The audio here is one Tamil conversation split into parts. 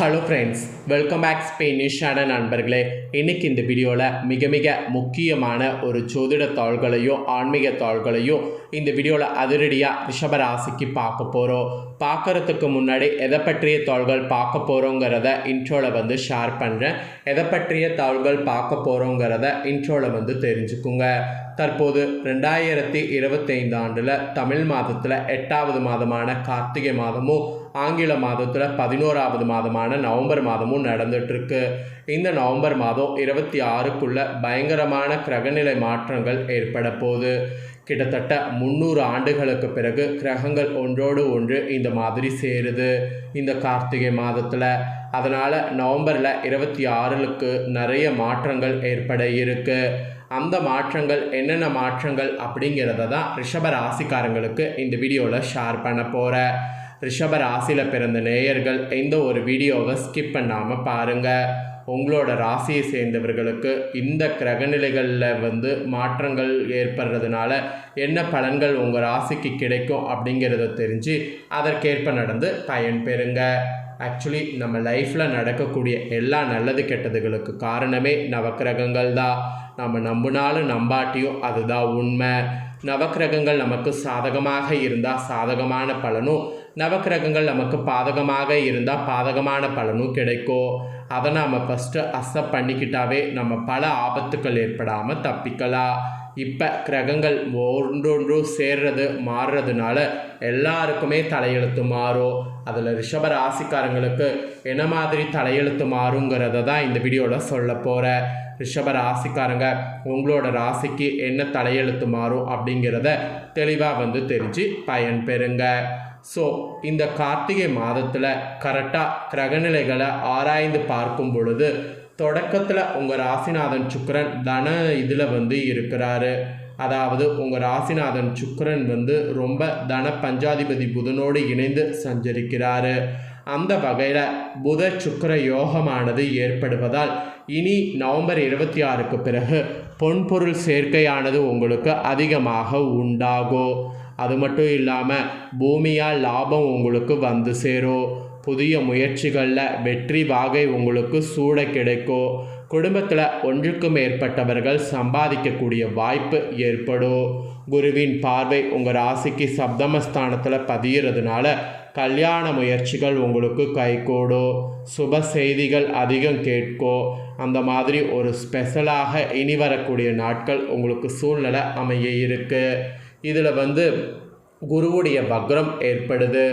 ஹலோ ஃப்ரெண்ட்ஸ் வெல்கம் பேக் ஸ்பெயினிஷான நண்பர்களே. இன்னைக்கு இந்த வீடியோவில் மிக மிக முக்கியமான ஒரு ஜோதிட தாள்களையும் ஆன்மீக தாள்களையும் இந்த வீடியோவில் அதிரடியாக ரிஷபராசிக்கு பார்க்க போகிறோம் பார்க்கறதுக்கு முன்னாடி எதை பற்றிய தாள்கள் பார்க்க போகிறோங்கிறத இன்ட்ரோவில் வந்து ஷேர் பண்ணுறேன் எதை பற்றிய தாள்கள் பார்க்க போகிறோங்கிறத இன்ட்ரோவில் வந்து தெரிஞ்சுக்குங்க. தற்போது ரெண்டாயிரத்தி இருபத்தைந்து ஆண்டில் தமிழ் மாதத்தில் எட்டாவது மாதமான கார்த்திகை மாதமும் ஆங்கில மாதத்தில் பதினோராவது மாதமான நவம்பர் மாதமும் நடந்துட்டுருக்கு. இந்த நவம்பர் மாதம் இருபத்தி ஆறுக்குள்ள பயங்கரமான கிரகநிலை மாற்றங்கள் ஏற்பட போகுது. கிட்டத்தட்ட முந்நூறு ஆண்டுகளுக்கு பிறகு கிரகங்கள் ஒன்றோடு ஒன்று இந்த மாதிரி சேருது. இந்த கார்த்திகை மாதத்தில். அதனால் நவம்பரில் இருபத்தி ஆறுக்கு நிறைய மாற்றங்கள் ஏற்பட இருக்குது அந்த மாற்றங்கள் என்னென்ன மாற்றங்கள் அப்படிங்கிறத தான் ரிஷப ராசிக்காரங்களுக்கு இந்த வீடியோவில் ஷேர் பண்ண போகிறேன் ரிஷப ராசியில் பிறந்த நேயர்கள் இந்த ஒரு வீடியோவை ஸ்கிப் பண்ணாமல் பாருங்கள் உங்களோட ராசியை சேர்ந்தவர்களுக்கு இந்த கிரகநிலைகளில் வந்து மாற்றங்கள் ஏற்படுறதுனால என்ன பலன்கள் உங்கள் ராசிக்கு கிடைக்கும் அப்படிங்கிறத தெரிஞ்சு அதற்கேற்ப நடந்து பயன் பெறுங்க. ஆக்சுவலி நம்ம லைஃப்பில் நடக்கக்கூடிய எல்லா நல்லது கெட்டதுகளுக்கு காரணமே நவக்கிரகங்கள் தான். நம்ம நம்பினாலும் நம்பாட்டியும் அதுதான் உண்மை. நவக்கிரகங்கள் நமக்கு சாதகமாக இருந்தால் சாதகமான பலனும் நவக்கிரகங்கள் நமக்கு பாதகமாக இருந்தால் பாதகமான பலனும் கிடைக்கும். அதை நாம் ஃபஸ்ட்டு அசப் பண்ணிக்கிட்டாவே நம்ம பல ஆபத்துக்கள் ஏற்படாமல் தப்பிக்கலாம். இப்போ கிரகங்கள் ஒன்றொன்றும் சேர்றது மாறுறதுனால எல்லாருக்குமே தலையெழுத்து மாறும். அதில் ரிஷப ராசிக்காரங்களுக்கு என்ன மாதிரி தலையெழுத்து மாறுங்கிறத தான் இந்த வீடியோவில் சொல்ல போகிறேன் ரிஷப ராசிக்காரங்க உங்களோட ராசிக்கு என்ன தலையெழுத்து மாறும் அப்படிங்கிறத தெளிவாக வந்து தெரிஞ்சு பயன் பெறுங்கள் ஸோ இந்த கார்த்திகை மாதத்தில் கரெக்டாக கிரகநிலைகளை ஆராய்ந்து பார்க்கும் பொழுது தொடக்கத்தில் உங்கள் ராசிநாதன் சுக்கரன் தன இதில் வந்து இருக்கிறாரு. அதாவது உங்கள் ராசிநாதன் சுக்கரன் வந்து ரொம்ப தன பஞ்சாதிபதி புதனோடு இணைந்து சஞ்சரிக்கிறாரு. அந்த வகையில் புத சுக்கர யோகமானது ஏற்படுவதால் இனி நவம்பர் இருபத்தி ஆறுக்கு பிறகு பொன்பொருள் சேர்க்கையானது உங்களுக்கு அதிகமாக உண்டாகும். அது மட்டும் இல்லாமல் பூமியால் லாபம் உங்களுக்கு வந்து சேரும் புதிய முயற்சிகளில் வெற்றி வாகை உங்களுக்கு சூட கிடைக்கும் குடும்பத்தில் ஒன்றுக்கு மேற்பட்டவர்கள் சம்பாதிக்கக்கூடிய வாய்ப்பு ஏற்படும் குருவின் பார்வை உங்கள் ராசிக்கு சப்தமஸ்தானத்தில் பதியறதுனால கல்யாண முயற்சிகள் உங்களுக்கு கைகூடும் சுப செய்திகள் அதிகம் கேட்கும் அந்த மாதிரி ஒரு ஸ்பெஷலாக இனி வரக்கூடிய நாட்கள் உங்களுக்கு சூழ்நிலை அமைய இருக்குது இதில் வந்து குருவுடைய வக்ரம் ஏற்படுது.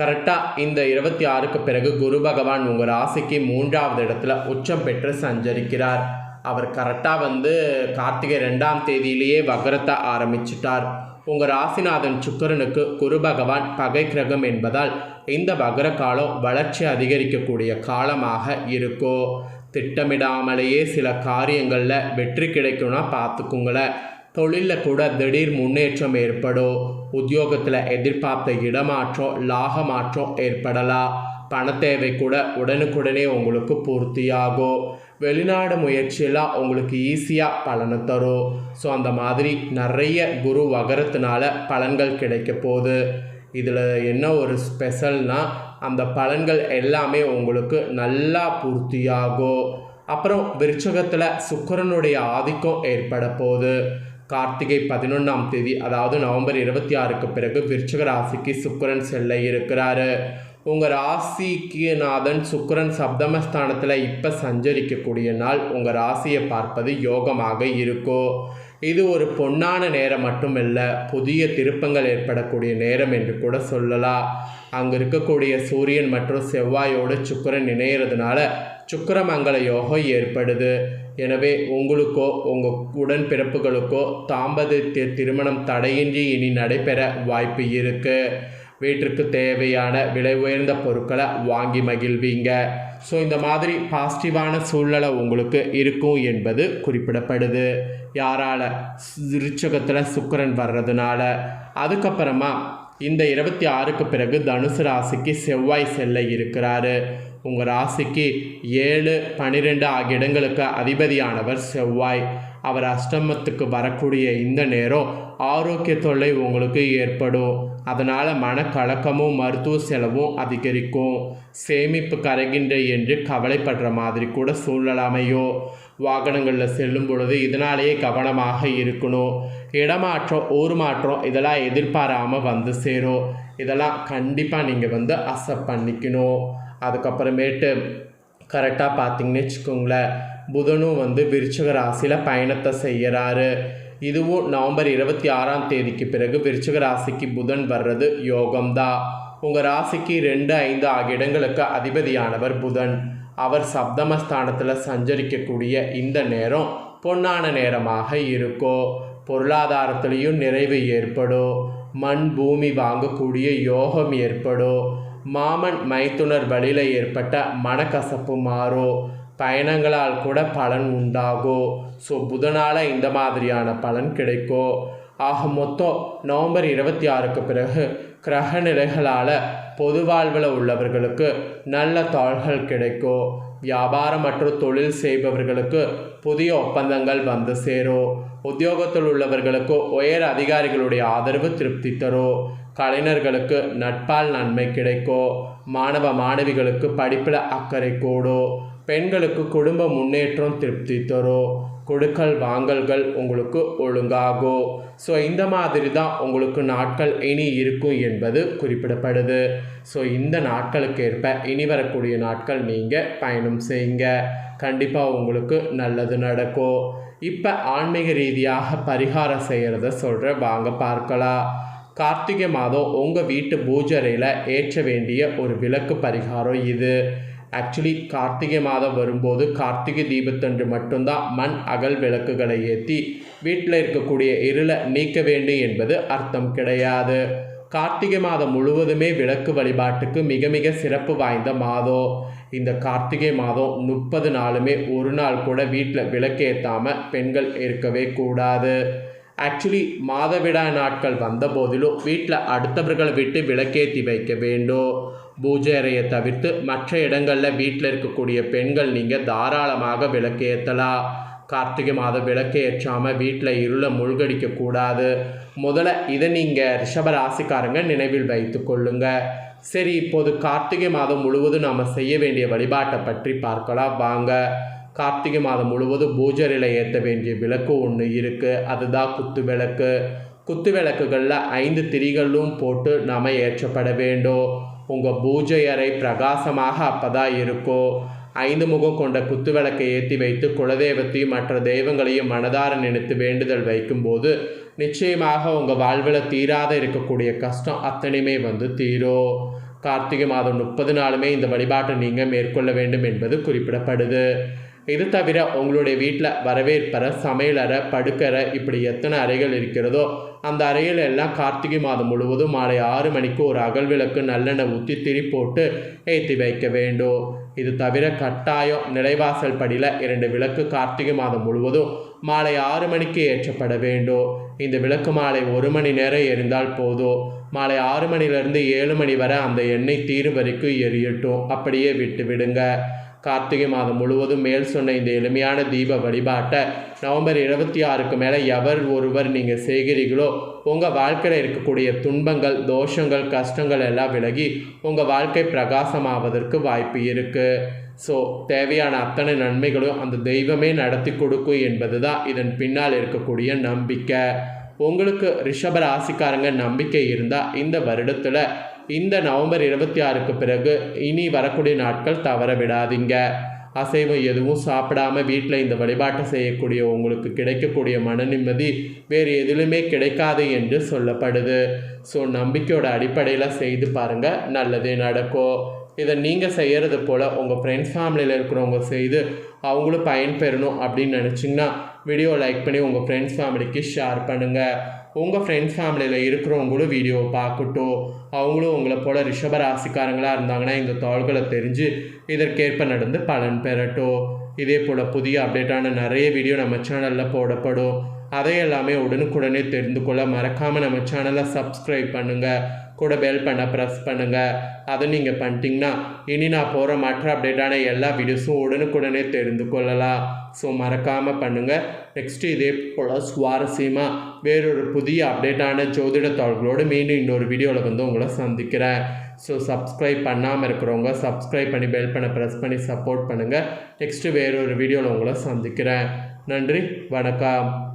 கரெக்டாக இந்த இருபத்தி ஆறுக்கு பிறகு குரு பகவான் உங்கள் ராசிக்கு மூன்றாவது இடத்துல உச்சம் பெற்று சஞ்சரிக்கிறார். அவர் கரெக்டாக வந்து கார்த்திகை ரெண்டாம் தேதியிலேயே வக்ரத்தை ஆரம்பிச்சிட்டார். உங்கள் ராசிநாதன் சுக்கரனுக்கு குரு பகவான் பகை கிரகம் என்பதால் இந்த வக்ர காலம் வளர்ச்சி அதிகரிக்கக்கூடிய காலமாக இருக்கும் திட்டமிடாமலேயே சில காரியங்களில் வெற்றி கிடைக்கும்னா பார்த்துக்குங்களேன். தொழிலில் கூட திடீர் முன்னேற்றம் ஏற்படும் உத்தியோகத்தில் எதிர்பார்த்த இடமாற்றம் லாக மாற்றம் ஏற்படலாம் பண தேவை கூட உடனுக்குடனே உங்களுக்கு பூர்த்தியாகும் வெளிநாடு முயற்சியெல்லாம் உங்களுக்கு ஈஸியாக பலனை தரும் ஸோ அந்த மாதிரி நிறைய குரு வகரத்தினால பலன்கள் கிடைக்க போகுது. இதில் என்ன ஒரு ஸ்பெஷல்னால் அந்த பலன்கள் எல்லாமே உங்களுக்கு நல்லா பூர்த்தியாகும் அப்புறம் விருச்சகத்தில் சுக்கரனுடைய ஆதிக்கம் ஏற்பட போகுது. கார்த்திகை பதினொன்றாம் தேதி அதாவது நவம்பர் இருபத்தி ஆறுக்கு பிறகு விருச்சக ராசிக்கு சுக்கரன் செல்ல இருக்கிறாரு. உங்கள் ராசிக்கு நாதன் சுக்கரன் சப்தமஸ்தானத்தில் இப்போ சஞ்சரிக்கக்கூடிய நாள் உங்கள் ராசியை பார்ப்பது யோகமாக இருக்கும் இது ஒரு பொன்னான நேரம் மட்டும் இல்லை புதிய திருப்பங்கள் ஏற்படக்கூடிய நேரம் என்று கூட சொல்லலாம். அங்கே இருக்கக்கூடிய சூரியன் மற்றும் செவ்வாயோடு சுக்கரன் இணையிறதுனால சுக்கரமங்கல யோகம் ஏற்படுது. எனவே உங்களுக்கோ உங்கள் உடன்பிறப்புகளுக்கோ தாம்பத்திய திருமணம் தடையின்றி இனி நடைபெற வாய்ப்பு இருக்குது வீட்டிற்கு தேவையான விலை உயர்ந்த பொருட்களை வாங்கி மகிழ்வீங்க. ஸோ இந்த மாதிரி பாசிட்டிவான சூழ்நிலை உங்களுக்கு இருக்கும் என்பது குறிப்பிடப்படுது. யாரால் ரிச்சகத்தில் சுக்கரன் வர்றதுனால. அதுக்கப்புறமா இந்த இருபத்தி ஆறுக்கு பிறகு தனுசு ராசிக்கு செவ்வாய் செல்ல இருக்கிறாரு. உங்கள் ராசிக்கு ஏழு பன்னிரெண்டு ஆகிய இடங்களுக்கு அதிபதியானவர் செவ்வாய். அவர் அஷ்டமத்துக்கு வரக்கூடிய இந்த நேரம் ஆரோக்கிய தொல்லை உங்களுக்கு ஏற்படும். அதனால் மனக்கலக்கமும் மருத்துவ செலவும் அதிகரிக்கும். சேமிப்பு கரைகின்ற என்று கவலைப்படுற மாதிரி கூட சூழ்நிலை அமையும் வாகனங்களில் செல்லும் பொழுது இதனாலேயே கவனமாக இருக்கணும். இடமாற்றம் ஊர் மாற்றம் இதெல்லாம் எதிர்பாராமல் வந்து சேரும். இதெல்லாம் கண்டிப்பாக நீங்கள் வந்து அக்செப்ட் பண்ணிக்கணும். அதுக்கப்புறமேட்டு கரெக்டாக பார்த்தீங்கன்னு வச்சுக்கோங்களேன். புதனும் வந்து விருச்சக ராசியில் பயணத்தை செய்கிறாரு இதுவும் நவம்பர் இருபத்தி ஆறாம் தேதிக்கு பிறகு விருச்சிக ராசிக்கு புதன் வர்றது யோகம்தான் உங்கள் ராசிக்கு ரெண்டு ஐந்து ஆகிய இடங்களுக்கு அதிபதியானவர் புதன். அவர் சப்தமஸ்தானத்தில் சஞ்சரிக்கக்கூடிய இந்த நேரம் பொன்னான நேரமாக இருக்கும் பொருளாதாரத்திலையும் நிறைவு ஏற்படும் மண் பூமி வாங்கக்கூடிய யோகம் ஏற்படும் மாமன் மைத்துனர் வழியில் ஏற்பட்ட மனக்கசப்பு மாறும் பயணங்களால் கூட பலன் உண்டாகும் ஸோ புதனால் இந்த மாதிரியான பலன் கிடைக்கும் ஆக மொத்தம் நவம்பர் இருபத்தி ஆறுக்கு பிறகு கிரக நிலைகளால் பொது வாழ்வில் உள்ளவர்களுக்கு நல்ல தாள்கள் கிடைக்கும் வியாபாரம் மற்றும் தொழில் செய்பவர்களுக்கு புதிய ஒப்பந்தங்கள் வந்து சேரும் உத்தியோகத்தில் உள்ளவர்களுக்கு உயர் அதிகாரிகளுடைய ஆதரவு திருப்தி தரும் கலைஞர்களுக்கு நட்பால் நன்மை கிடைக்கும் மாணவ மாணவிகளுக்கு படிப்பில் அக்கறை கூடும் பெண்களுக்கு குடும்ப முன்னேற்றம் திருப்தி தரும் கொடுக்கல் வாங்கல்கள் உங்களுக்கு ஒழுங்காகும் ஸோ இந்த மாதிரி தான் உங்களுக்கு நாட்கள் இனி இருக்கும் என்பது குறிப்பிடப்படுது. ஸோ இந்த நாட்களுக்கு ஏற்ப இனி வரக்கூடிய நாட்கள் நீங்கள் பயணம் செய்யுங்க கண்டிப்பாக உங்களுக்கு நல்லது நடக்கும் இப்போ ஆன்மீக ரீதியாக பரிகாரம் செய்கிறத சொல்கிற வாங்க பார்க்கலாம். கார்த்திகை மாதம் உங்கள் வீட்டு பூஜரையில் ஏற்ற வேண்டிய ஒரு விளக்கு பரிகாரம் இது. ஆக்சுவலி கார்த்திகை மாதம் வரும்போது கார்த்திகை தீபத்தன்று மட்டும்தான் மண் அகல் விளக்குகளை ஏற்றி வீட்டில் இருக்கக்கூடிய இருளை நீக்க வேண்டும் என்பது அர்த்தம் கிடையாது. கார்த்திகை மாதம் முழுவதுமே விளக்கு வழிபாட்டுக்கு மிக மிக சிறப்பு வாய்ந்த மாதம். இந்த கார்த்திகை மாதம் முப்பது நாளுமே ஒரு நாள் கூட வீட்டில் விளக்கேற்றாமல் பெண்கள் இருக்கவே கூடாது. ஆக்சுவலி மாதவிடா நாட்கள் வந்த போதிலும் வீட்டில் அடுத்தவர்களை விட்டு விளக்கேற்றி வைக்க வேண்டும். பூஜை அறையை தவிர்த்து மற்ற இடங்களில் வீட்டில் இருக்கக்கூடிய பெண்கள் நீங்கள் தாராளமாக விளக்கேற்றலாம் கார்த்திகை மாதம் விளக்கு ஏற்றாமல் வீட்டில் இருளை மூழ்கடிக்க கூடாது. முதல்ல இதை நீங்கள் ரிஷப ராசிக்காரங்க நினைவில் வைத்து கொள்ளுங்க. சரி இப்போது கார்த்திகை மாதம் முழுவதும் நாம் செய்ய வேண்டிய வழிபாட்டை பற்றி பார்க்கலாம். வாங்க. கார்த்திகை மாதம் முழுவதும் பூஜரில் ஏற்ற வேண்டிய விளக்கு ஒன்று இருக்குது அதுதான் குத்து விளக்கு. குத்து விளக்குகளில் ஐந்து திரிகளும் போட்டு நாம் ஏற்றப்பட வேண்டும். உங்கள் பூஜை அறை பிரகாசமாக அப்போ இருக்கோ இருக்கும் ஐந்து முகம் கொண்ட குத்து விளக்கை ஏற்றி வைத்து குலதெய்வத்தையும் மற்ற தெய்வங்களையும் மனதார நினைத்து வேண்டுதல் வைக்கும்போது நிச்சயமாக உங்கள் வாழ்வில் தீராத இருக்கக்கூடிய கஷ்டம் அத்தனையுமே வந்து தீரும் கார்த்திகை மாதம் முப்பது நாளுமே இந்த வழிபாட்டை நீங்கள் மேற்கொள்ள வேண்டும் என்பது குறிப்பிடப்படுது. இது தவிர உங்களுடைய வீட்டில் வரவேற்பறை சமையலறை படுக்கறை இப்படி எத்தனை அறைகள் இருக்கிறதோ அந்த அறையில் எல்லாம் கார்த்திகை மாதம் முழுவதும் மாலை ஆறு மணிக்கு ஒரு அகல் விளக்கு நல்லெண்ணெய் ஊற்றி திரி போட்டு ஏற்றி வைக்க வேண்டும். இது தவிர கட்டாயம் நிலைவாசல் படியில் இரண்டு விளக்கு கார்த்திகை மாதம் முழுவதும் மாலை ஆறு மணிக்கு ஏற்றப்பட வேண்டும். இந்த விளக்கு மாலை ஒரு மணி நேரம் எரிந்தால் போதும். மாலை ஆறு மணிலேருந்து ஏழு மணி வரை அந்த எண்ணெய் தீரும் வரைக்கும் எரியட்டும். அப்படியே விட்டு விடுங்க. கார்த்திகை மாதம் முழுவதும் மேல் சொன்ன இந்த எளிமையான தீப வழிபாட்டை நவம்பர் இருபத்தி ஆறுக்கு மேலே எவர் ஒருவர் நீங்கள் செய்கிறீர்களோ உங்கள் வாழ்க்கையில் இருக்கக்கூடிய துன்பங்கள் தோஷங்கள் கஷ்டங்கள் எல்லாம் விலகி உங்கள் வாழ்க்கை பிரகாசமாவதற்கு வாய்ப்பு இருக்குது ஸோ தேவையான அத்தனை நன்மைகளும் அந்த தெய்வமே நடத்தி கொடுக்கும் என்பது தான் இதன் பின்னால் இருக்கக்கூடிய நம்பிக்கை. உங்களுக்கு ரிஷப ராசிக்காரங்க நம்பிக்கை இருந்தால் இந்த வருடத்தில் இந்த நவம்பர் இருபத்தி ஆறுக்கு பிறகு இனி வரக்கூடிய நாட்கள் தவற விடாதீங்க. அசைவம் எதுவும் சாப்பிடாம வீட்டில் இந்த வழிபாட்டை செய்யக்கூடிய உங்களுக்கு கிடைக்கக்கூடிய மன நிம்மதி வேறு எதிலுமே கிடைக்காது என்று சொல்லப்படுது. ஸோ நம்பிக்கையோட அடிப்படையில் செய்து பாருங்கள் நல்லதே நடக்கும். இதை நீங்கள் செய்கிறது போல் உங்கள் ஃப்ரெண்ட்ஸ் ஃபேமிலியில் இருக்கிறவங்க செய்து அவங்களும் பயன்பெறணும் அப்படின்னு நினச்சிங்கன்னா வீடியோ லைக் பண்ணி உங்கள் ஃப்ரெண்ட்ஸ் ஃபேமிலிக்கு ஷேர் பண்ணுங்கள் உங்கள் ஃப்ரெண்ட்ஸ் ஃபேமிலியில் இருக்கிறவங்களும் வீடியோவை பார்க்கட்டும். அவங்களும் உங்களை போல் ரிஷப ராசிக்காரங்களாக இருந்தாங்கன்னா இந்த தாள்களை தெரிஞ்சு இதற்கேற்ப நடந்து பலன் பெறட்டும். இதே போல் புதிய அப்டேட்டான நிறைய வீடியோ நம்ம சேனலில் போடப்படும். அதை எல்லாமே உடனுக்குடனே தெரிந்து கொள்ள மறக்காமல் நம்ம சேனலை சப்ஸ்கிரைப் பண்ணுங்கள் கூட பெல் பண்ண ப்ரெஸ் பண்ணுங்கள் அதை நீங்கள் பண்ணிட்டீங்கன்னா இனி நான் போகிற மற்ற அப்டேட்டான எல்லா வீடியோஸும் உடனுக்குடனே தெரிந்து கொள்ளலாம். ஸோ மறக்காமல் பண்ணுங்கள் நெக்ஸ்ட்டு இதே போல் சுவாரஸ்யமாக வேறொரு புதிய அப்டேட்டான ஜோதிட தாள்களோடு மீண்டும் இன்னொரு வீடியோவில் வந்து உங்களை சந்திக்கிறேன். ஸோ சப்ஸ்கிரைப் பண்ணாமல் இருக்கிறவங்க சப்ஸ்கிரைப் பண்ணி பெல் பண்ண ப்ரெஸ் பண்ணி சப்போர்ட் பண்ணுங்கள் நெக்ஸ்ட்டு வேறொரு வீடியோவில் உங்களை சந்திக்கிறேன். நன்றி வணக்கம்.